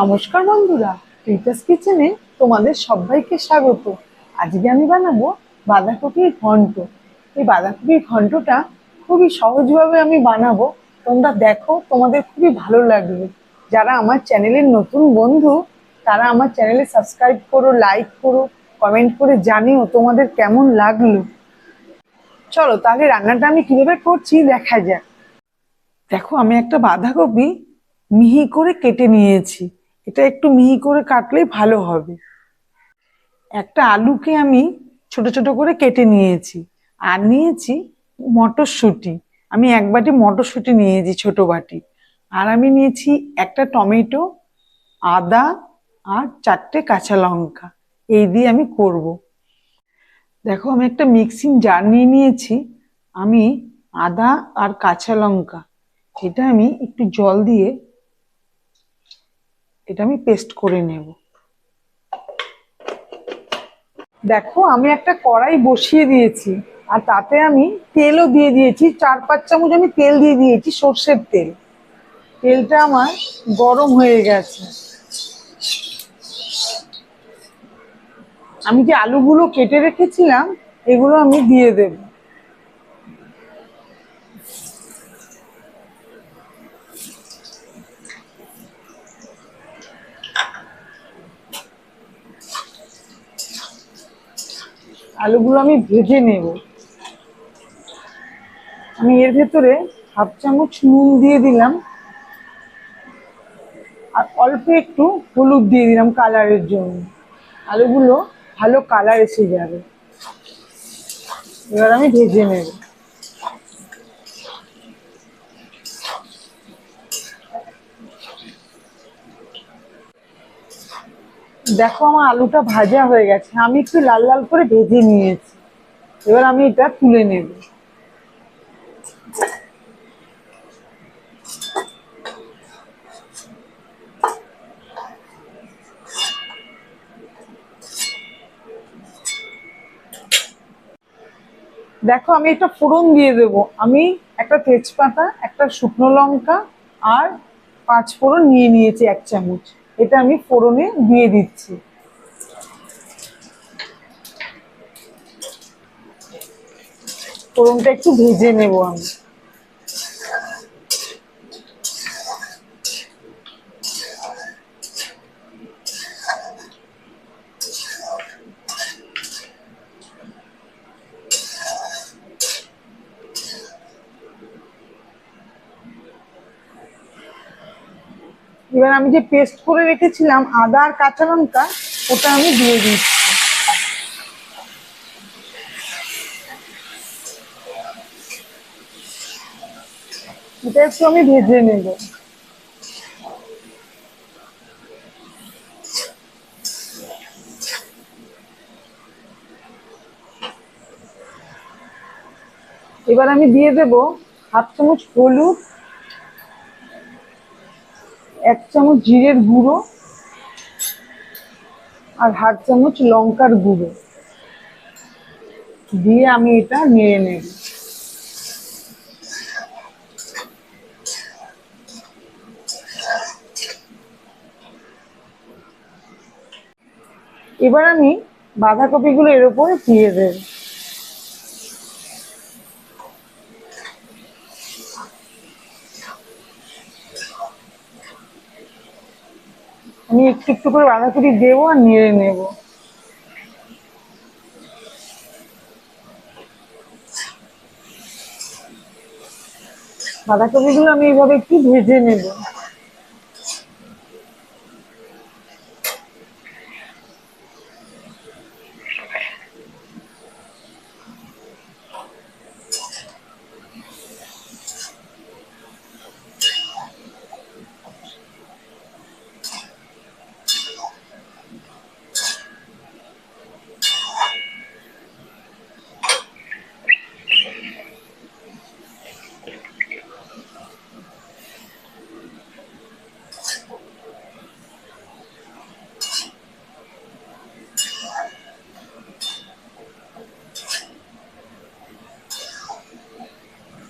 নমস্কার বন্ধুরা রিতাস কিচেনে তোমাদের সবাইকে স্বাগত। আজকে আমি বানাবো বাঁধাকপির ঘন্ট। এই বাঁধাকপির ঘন্টটা খুবই সহজভাবে আমি বানাবো। তোমরা দেখো, তোমাদের খুবই ভালো লাগবে। যারা আমার চ্যানেলের নতুন বন্ধু, তারা আমার চ্যানেলে সাবস্ক্রাইব করো, লাইক করো, কমেন্ট করে জানিও তোমাদের কেমন লাগল। চলো, তাহলে রান্নাটা আমি কীভাবে করছি দেখা যাক। দেখো, আমি একটা বাঁধাকপি মিহি করে কেটে নিয়েছি। এটা একটু মিহি করে কাটলেই ভালো হবে। একটা আলুকে আমি ছোট ছোট করে কেটে নিয়েছি আর নিয়েছি মটরশুঁটি। আমি এক বাটি মটরশুঁটি নিয়েছি ছোট বাটি। আর আমি নিয়েছি একটা টমেটো, আদা আর চারটে কাঁচা লঙ্কা। এই দিয়ে আমি করব। দেখো আমি একটা মিক্সিং জার নিয়ে নিয়েছি। আমি আদা আর কাঁচা লঙ্কা। এটা আমি একটু জল দিয়ে এটা আমি পেস্ট করে নেব। দেখো, আমি একটা কড়াই বসিয়ে দিয়েছি, আর তাতে আমি তেলও দিয়ে দিয়েছি। চার পাঁচ চামচ আমি তেল দিয়ে দিয়েছি, সর্ষের তেল। তেলটা আমার গরম হয়ে গেছে। আমি যে আলুগুলো কেটে রেখেছিলাম, এগুলো আমি দিয়ে দেব। আলুগুলো আমি ভেজে নেব। আমি এর ভেতরে হাফ চামচ নুন দিয়ে দিলাম। আর অল্প একটু হলুদ দিয়ে দিলাম কালারের জন্য। আলুগুলো ভালো কালার এসে যাবে। এবার আমি ভেজে নেব। দেখো আমার আলুটা ভাজা হয়ে গেছে। আমি একটু লাল লাল করে ভেজে নিয়েছি। এবার আমি এটা তুলে নেব। দেখো, আমি একটা ফোড়ন দিয়ে দেবো। আমি একটা তেজপাতা, একটা শুকনো লঙ্কা আর পাঁচ ফোড়ন নিয়ে নিয়েছি এক চামচ। এটা আমি ফোড়নে দিয়ে দিচ্ছি। ফোড়নটা একটু ভেজে নেব আমি। এবার আমি যে পেস্ট করে রেখেছিলাম আদা আর কাঁচা লঙ্কা, ওটা আমি দিয়ে দিচ্ছি এটা একটু আমি ভেজে নেব। এবার আমি দিয়ে দেব হাফ চামচ হলুদ এক চামচ জিরের গুঁড়ো আর হাফ চামচ লঙ্কার গুঁড়ো। দিয়ে আমি এটা নেড়ে নেব। এবার আমি বাঁধাকপিগুলো এর উপরে দিয়ে দেব। আমি একটু একটু করে বাঁধাকপি দেবো আর নিয়ে নেব। বাঁধাকপিগুলো আমি এইভাবে একটু ভেজে নেব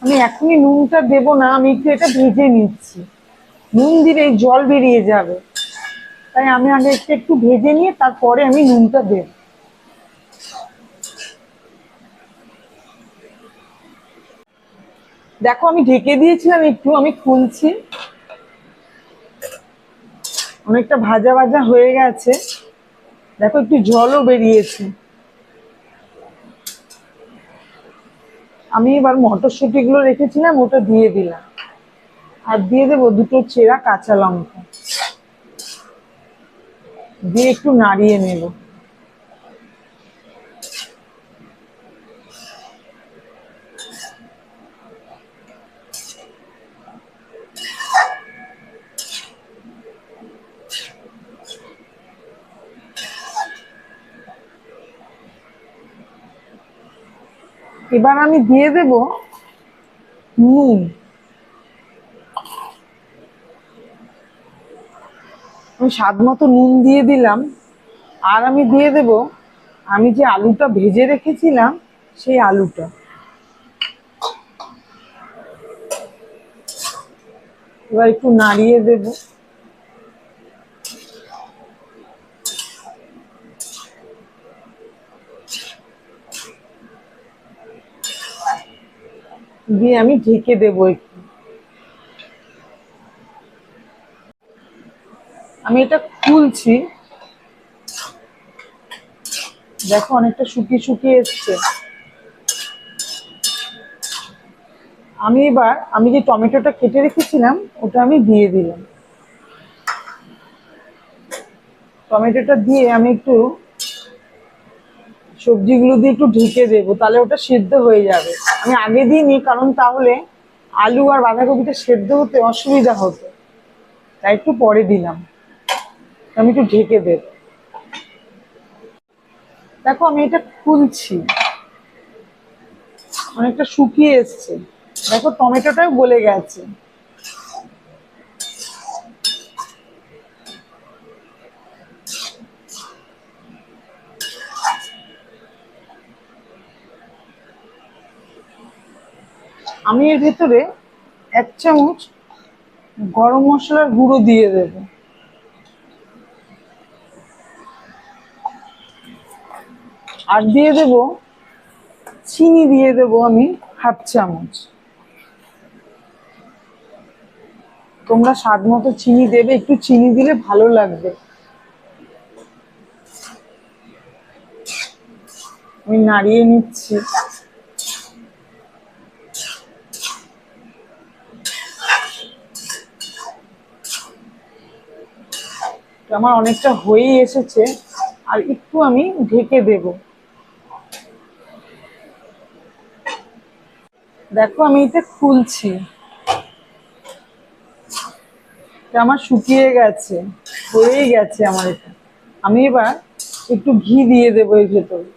আমি এখনই নুনটা দেবো না, আমি একটু এটা ভেজে নিচ্ছি। নুন দিলে জল বেরিয়ে যাবে। তাই আমি আগে একটু একটু ভেজে নিয়ে তারপরে আমি নুনটা দেব। দেখো, আমি ঢেকে দিয়েছিলাম একটু, আমি খুলছি। অনেকটা ভাজা ভাজা হয়ে গেছে। দেখো, একটু জলও বেরিয়েছে। আমি এবার মটরশুঁটিগুলো রেখেছিলাম, ওটা দিয়ে দিলাম। আর দিয়ে দেবো দুটো চেরা কাঁচা লঙ্কা। দিয়ে একটু নাড়িয়ে নেব। এবার আমি দিয়ে দেব নুন। আমি স্বাদ মতো নুন দিয়ে দিলাম। আর আমি দিয়ে দেব, আমি যে আলুটা ভেজে রেখেছিলাম, সেই আলুটা। এবার একটু নাড়িয়ে দেব। দিয়ে আমি ঢেকে দেবো একটু। আমি এটা খুলছি। দেখো অনেকটা শুকিয়ে শুকিয়ে এসছে। আমি এবার, আমি যে টমেটোটা কেটে রেখেছিলাম, ওটা আমি দিয়ে দিলাম। টমেটোটা দিয়ে আমি একটু সবজিগুলো দিয়ে একটু ঢেকে দেবো, তাহলে ওটা সেদ্ধ হয়ে যাবে। আমি আগে দিইনি, কারণ তাহলে আলু আর বাঁধাকপিটা সেদ্ধ হতে অসুবিধা হতো। তাই একটু পরে দিলাম। আমি একটু ঢেকে দেব। দেখো, আমি এটা খুলছি। অনেকটা শুকিয়ে এসছে। দেখো, টমেটোটাও গলে গেছে। আমি এর ভেতরে এক চামচ গরম মশলার গুঁড়ো দিয়ে দেবো। আর দিয়ে দেব, চিনি দিয়ে দেব আমি হাফ চামচ। তোমরা স্বাদ মতো চিনি দেবে, একটু চিনি দিলে ভালো লাগবে। আমি নাড়িয়ে নিচ্ছি। আমার অনেকটা হয়েই এসেছে, আর একটু আমি ঢেকে দেব। দেখো আমি এটা খুলছি। আমার শুকিয়ে গেছে, হয়েই গেছে আমার এটা। আমি এবার একটু ঘি দিয়ে দেবো এর ভেতরে।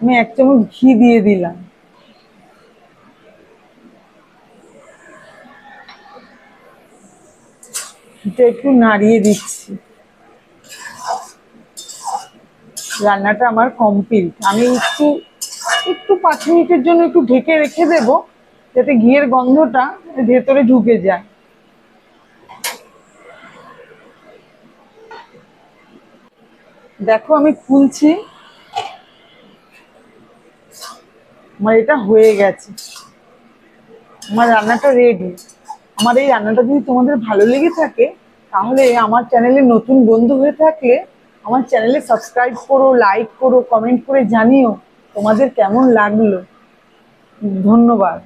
আমি এক চামচ ঘি দিয়ে দিলাম। এটা একটু নাড়িয়ে দিচ্ছি। রান্নাটা আমার কমপ্লিট আমি একটু একটু পাঁচ মিনিটের জন্য একটু ঢেকে রেখে দেব, যাতে ঘিয়ের গন্ধটা ভেতরে ঢুকে যায়। দেখো আমি খুলছি। আমার এটা হয়ে গেছে। আমার রান্নাটা রেডি আমার এই রান্নাটা যদি তোমাদের ভালো লেগে থাকে তাহলে আমার চ্যানেলে নতুন বন্ধু হয়ে থাকলে আমার চ্যানেলে সাবস্ক্রাইব করো লাইক করো কমেন্ট করে জানিও তোমাদের কেমন লাগল। ধন্যবাদ।